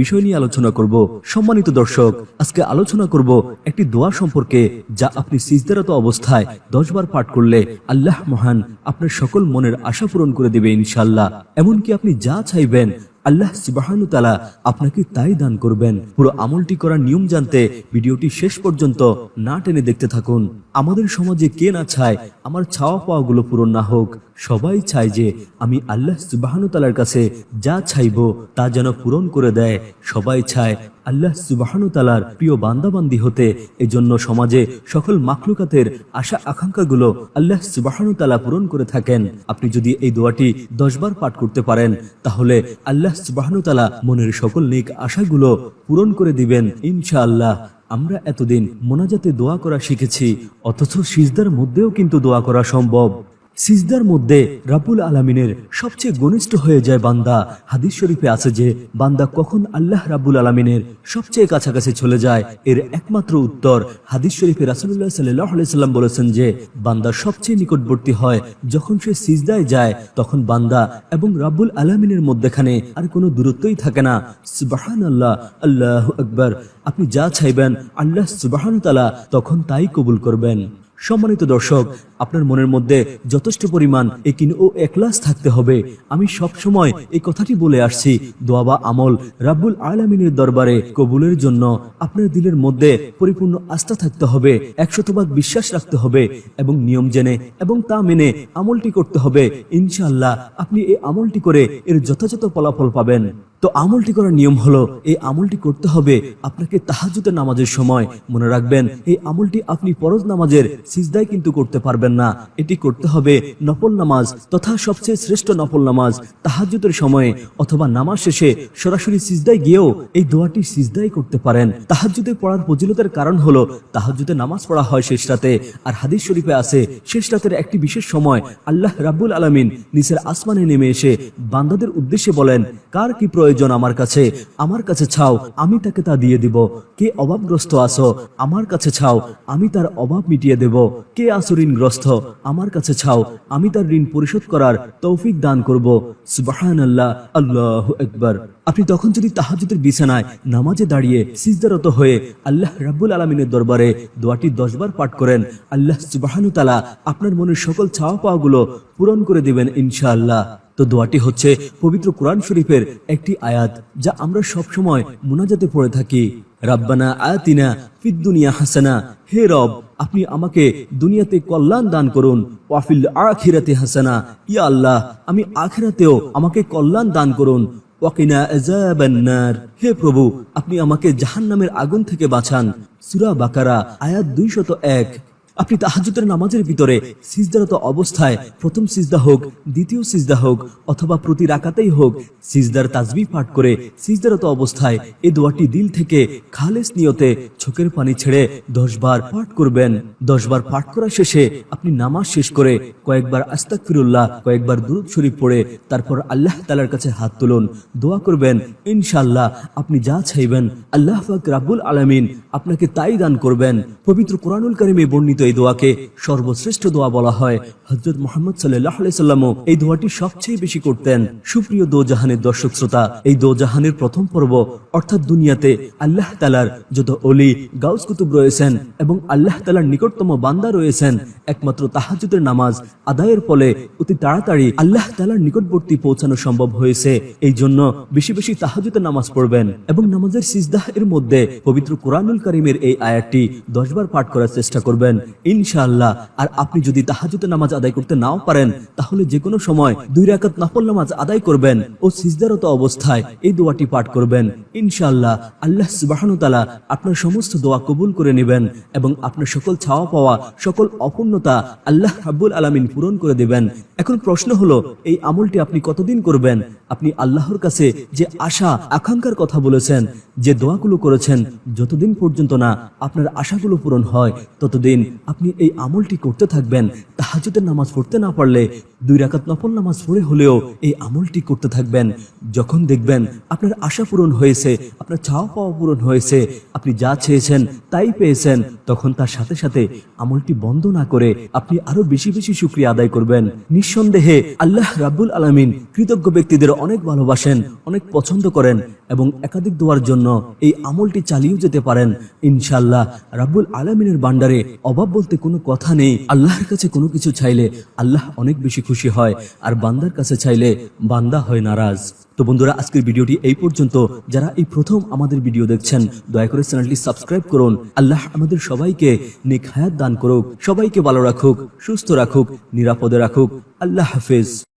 বিষয় নিয়ে আলোচনা করব সম্মানিত দর্শক, আজকে আলোচনা করব একটি দোয়া সম্পর্কে যা আপনি সিজদারত অবস্থায় দশ বার পাঠ করলে আল্লাহ মহান আপনার সকল মনের আশা পূরণ করে দেবে ইনশাল্লাহ এমনকি আপনি যা চাইবেন, আল্লাহ সুবাহানু তালা আপনাকে তাই দান করবেন। পুরো আমলটি করার নিয়ম জানতে ভিডিওটি শেষ পর্যন্ত না টেনে দেখতে থাকুন। আমাদের সমাজে কে না চায়, আমার ছাওয়া পাওয়াগুলো পূরণ না হোক, সবাই চায় যে আমি আল্লাহ সুবাহানু তালার কাছে যা চাইব তা যেন পূরণ করে দেয়। সবাই চায় আল্লাহ সুবাহানু তালার প্রিয় বান্দাবান্দি হতে। এজন্য সমাজে সকল মাখলুকাতের আশা আকাঙ্ক্ষাগুলো আল্লাহ সুবাহানু তালা পূরণ করে থাকেন। আপনি যদি এই দোয়াটি দশবার পাঠ করতে পারেন, তাহলে আল্লাহ সুবাহানু তালা মনের সকল নেক আশাগুলো পূরণ করে দিবেন ইনশাআল্লাহ। আমরা এতদিন মোনাজাতে দোয়া করা শিখেছি অথচ সিজদার মধ্যেও কিন্তু দোয়া করা সম্ভব। সিজদার মধ্যে রাবুল আলামিনের সবচেয়ে ঘনিষ্ঠ হয়ে যায় বান্দা। হাদিস শরীফে আছে যে, বান্দা কখন আল্লাহ রাবুল আলামিনের সবচেয়ে কাছাকাছি চলে যায়, এর একমাত্র উত্তর হাদিস শরীফে রাসুল্লাহ সাল্লাহ সাল্লাম বলেছেন যে, বান্দা সবচেয়ে নিকটবর্তী হয় যখন সে সিজদায় যায়, তখন বান্দা এবং রাবুল আলামিনের মধ্যেখানে আর কোনো দূরত্বই থাকে না। সুবাহান আল্লাহ আল্লাহ আকবর। আপনি যা চাইবেন, আল্লাহ সুবাহান তালা তখন তাই কবুল করবেন। সম্মানিত দর্শক, আপনার মনের মধ্যে যথেষ্ট পরিমাণ একিন ও একলাস থাকতে হবে। আমি সব সময় এই কথাটি বলে আসছি, দোয়া বা আমল রাব্বুল আলামিনের দরবারে কবুলের জন্য। আপনার দিলের মধ্যে পরিপূর্ণ আস্থা থাকতে হবে, একশতভাগ বিশ্বাস রাখতে হবে এবং নিয়ম জেনে এবং তা মেনে আমলটি করতে হবে। ইনশাআল্লাহ, আপনি এই আমলটি করে এর যথাযথ ফলাফল পাবেন। তো আমলটি করার নিয়ম হলো, এই আমলটি করতে হবে আপনাকে তাহাজুদের নামাজের সময়। মনে রাখবেন, এই আমলটি আপনি ফরজ নামাজের সিজদায় কিন্তু করতে পারবেন না। এটি করতে হবে নফল নামাজ তথা সবচেয়ে শ্রেষ্ঠ নফল নামাজ তাহাজুদের সময়ে অথবা নামাজ শেষে সরাসরি সিজদায় গিয়েও এই দোয়াটি সিজদাই করতে পারেন। তাহাজুদে পড়ার ফজিলতের কারণ হলো তাহাজুদে নামাজ পড়া হয় শেষ রাতে। আর হাদিস শরীফে আছে, শেষ রাতের একটি বিশেষ সময় আল্লাহ রাব্বুল আলামিন নিচের আসমানে নেমে এসে বান্দাদের উদ্দেশ্যে বলেন, কার কি প্রয়োজন? আমার কাছে। আমার কাছে ছাও, আমি তাকে তা দিয়ে দিব। কে অভাবগ্রস্ত আসো আমার কাছে ছাও, আমি তার অভাব মিটিয়ে দেব। কে আসো ঋণগ্রস্ত, আমার কাছে ছাও, আমি তার ঋণ পরিশোধ করার তৌফিক দান করব। সুবাহান আল্লাহ আল্লাহ একবার আপনি তখন যদি তাহাজুদের বিছানায় নামাজে দাঁড়িয়ে সিজদারত হয়ে আল্লাহ রাব্বুল আলমিনের দরবারে দোয়াটি দশবার পাঠ করেন, আল্লাহ সুবাহানু তালা আপনার মনের সকল ছাওয়া পাওয়াগুলো পূরণ করে দিবেন ইনশাআল্লাহ। তো দোয়াটি হচ্ছে পবিত্র কোরআন শরীফের একটি আয়াত যা আমরা সব সময় মুনাজাতে পড়ে থাকি। রাব্বানা আয়াতিনা ফিদ দুনিয়া হাসানা। হে রব, আপনি আমাকে দুনিয়াতে কল্যাণ দান করুন। ওয়াফিল আখিরাতে হাসানা। ইয়া আল্লাহ, আমি আখিরাতেও আমাকে কল্যাণ দান করুন। ওয়াকিনা হে প্রভু, আপনি আমাকে জাহান্নামের আগুন থেকে বাঁচান। সূরা বাকারা, আয়াত 201 আপনি তাহাজুদের নামাজের ভিতরে সিজদারত অবস্থায় প্রথম সিজদা হোক, দ্বিতীয় সিজদা হোক, অথবা প্রতি রাকাতেই হোক, সিজদার তাজবি পাঠ করে সিজদারত অবস্থায় এই দোয়াটি দিল থেকে খালেস নিয়তে চোখের পানি ছেড়ে দশ বার পাঠ করবেন। দশ বার পাঠ করা শেষে আপনি নামাজ শেষ করে কয়েকবার আস্তাক ফিরুল্লাহ কয়েকবার দুরুদ শরীফ পড়ে তারপর আল্লাহ তালার কাছে হাত তুলুন, দোয়া করবেন, ইনশাআল্লাহ আপনি যা চাইবেন, আল্লাহ পাক রাব্বুল আলামিন আপনাকে তাই দান করবেন। পবিত্র কোরআনুল কারিমে বর্ণিত এই দোয়াকে সর্বশ্রেষ্ঠ দোয়া বলা হয়। হজরত মোহাম্মদ সাল্লাহ এই দোয়াটি সবচেয়ে বেশি করতেন। সুপ্রিয় দো জাহানের দর্শক শ্রোতা, এই দো জাহানের প্রথম পর্ব, অর্থাৎ দুনিয়াতে আল্লাহ তালার যত অলি গাউস কুতুব রয়েছেন এবং আল্লাহ তালার নিকটতম বান্দা রয়েছেন, একমাত্র তাহাজুদের নামাজ আদায়ের ফলে অতি তাড়াতাড়ি আল্লাহ তালার নিকটবর্তী পৌঁছানো সম্ভব হয়েছে। এই জন্য বেশি বেশি তাহাজুদের নামাজ পড়বেন এবং নামাজের সিজদাহ এর মধ্যে পবিত্র কোরআনুল করিমের এই আয়াতটি দশবার পাঠ করার চেষ্টা করবেন। ইনশাআল্লাহ। আর আপনি যদি তাহাজুতে নামাজ আদায় করতে নাও পারেন, তাহলে যে কোনো সময় দুই রাকাত নফল নামাজ আদায় করবেন ও সিজদারত অবস্থায় এই দোয়াটি পাঠ করবেন। ইনশাআল্লাহ আল্লাহ সুবাহানু তালা আপনার সমস্ত দোয়া কবুল করে নেবেন এবং আপনার সকল ছাওয়া পাওয়া, সকল অপূর্ণতা আল্লাহ রাব্বুল আলামিন পূরণ করে দেবেন। এখন প্রশ্ন হলো, এই আমলটি আপনি কতদিন করবেন? আপনি আল্লাহর কাছে যে আশা, আকাঙ্ক্ষার কথা বলেছেন, যে দোয়াগুলো করেছেন, যতদিন পর্যন্ত না আপনার আশাগুলো পূরণ হয়, ততদিন আপনি এই আমলটি করতে থাকবেন তাহাজুদের নামাজ পড়তে না পারলে দুই রাকাত নফল নামাজ পড়ে হলেও এই আমলটি করতে থাকবেন। যখন দেখবেন আপনার আশা পূরণ হয়েছে, আপনার চাওয়া পাওয়া পূরণ হয়েছে, আপনি যা চেয়েছেন তাই পেয়েছেন, তখন তার সাথে সাথে আমলটি বন্ধ না করে আপনি আরও বেশি বেশি শুক্রিয়া আদায় করবেন। নিঃসন্দেহে আল্লাহ রাব্বুল আলামিন কৃতজ্ঞ ব্যক্তিদের অনেক ভালোবাসেন, অনেক পছন্দ করেন এবং একাধিক দোয়ার জন্য এই আমলটি চালিয়েও যেতে পারেন। ইনশাল্লাহ রাব্বুল আলামিনের বান্ডারে অভাব বলতে কোনো কথা নেই। আল্লাহর কাছে কোনো কিছু চাইলে আল্লাহ অনেক বেশি খুশি হয়, আর বান্দার কাছে চাইলে বান্দা হয় নারাজ। তো বন্ধুরা, আজকের ভিডিওটি এই পর্যন্ত। যারা এই প্রথম আমাদের ভিডিও দেখছেন, দয়া করে চ্যানেলটি সাবস্ক্রাইব করুন। আল্লাহ আমাদের সবাইকে নিক হায়াত দান করুক, সবাইকে ভালো রাখুক, সুস্থ রাখুক, নিরাপদে রাখুক। আল্লাহ হাফেজ।